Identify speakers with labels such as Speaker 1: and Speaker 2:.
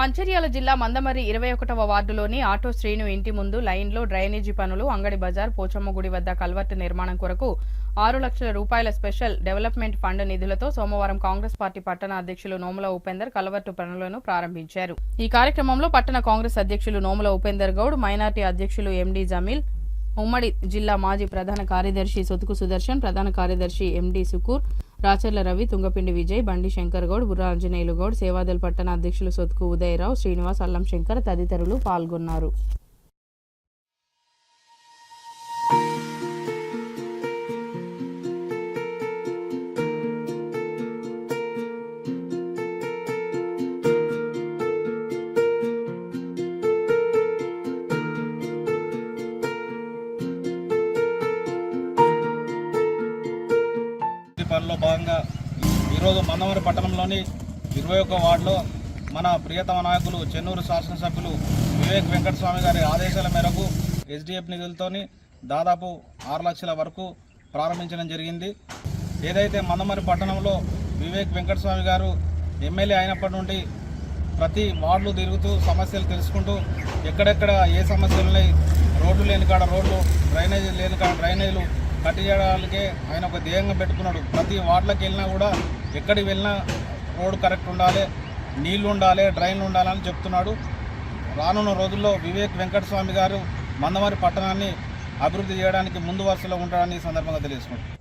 Speaker 1: మంచిర్యాల జిల్లా మందమరి ఇరవై ఒకటవ వార్డులోని ఆటో శ్రీను ఇంటి ముందు లైన్లో డ్రైనేజీ పనులు అంగడి బజార్ పోచమ్మ గుడి వద్ద కల్వర్టు నిర్మాణం కొరకు ఆరు లక్షల రూపాయల స్పెషల్ డెవలప్మెంట్ ఫండ్ నిధులతో సోమవారం కాంగ్రెస్ పార్టీ పట్టణ అధ్యక్షులు నోముల ఉపేందర్ కల్వర్టు పనులను ప్రారంభించారు. ఈ కార్యక్రమంలో పట్టణ కాంగ్రెస్ అధ్యక్షులు నోముల ఉపేందర్ గౌడ్ మైనార్టీ అధ్యక్షులు ఎండి జమీల్ ఉమ్మడి జిల్లా మాజీ ప్రధాన కార్యదర్శి సొతుకు సుదర్శన్ ప్రధాన కార్యదర్శి ఎండి సుకూర్ రాచర్ల రవి తుంగపిండి విజయ్ బండి శంకర్ గౌడ్ బుర్ర ఆంజనేయులు గౌడ్ సేవాదల్ పట్టణ అధ్యక్షులు సొత్కు ఉదయరావు శ్రీనివాస్ అల్లం శంకర్ తదితరులు పాల్గొన్నారు.
Speaker 2: పనిలో భాగంగా ఈరోజు మందమరి పట్టణంలోని ఇరవై ఒక్క వార్డులో మన ప్రియతమ నాయకులు చెన్నూరు శాసనసభ్యులు వివేక్ వెంకటస్వామి గారి ఆదేశాల మేరకు ఎస్డిఎఫ్ నిధులతోని దాదాపు ఆరు లక్షల వరకు ప్రారంభించడం జరిగింది. ఏదైతే మందమరి పట్టణంలో వివేక్ వెంకటస్వామి గారు ఎమ్మెల్యే అయినప్పటి నుండి ప్రతి వార్డులు తిరుగుతూ సమస్యలు తెలుసుకుంటూ ఎక్కడెక్కడ ఏ సమస్యలు ఉన్నాయి రోడ్లు లేని కాడ రోడ్లు డ్రైనేజీ లేని కాడ డ్రైనేజీలు కట్టి చేయడానికే ఆయన ఒక ధ్యేయంగా పెట్టుకున్నాడు. ప్రతి వార్డులకు వెళ్ళినా కూడా ఎక్కడికి వెళ్ళినా రోడ్డు కరెక్ట్ ఉండాలి నీళ్ళు ఉండాలి డ్రైన్లు ఉండాలని చెప్తున్నాడు. రానున్న రోజుల్లో వివేక్ వెంకటస్వామి గారు మందమారి పట్టణాన్ని అభివృద్ధి చేయడానికి ముందు వరుసలో ఉంటాడని సందర్భంగా తెలియజేసుకుంటాం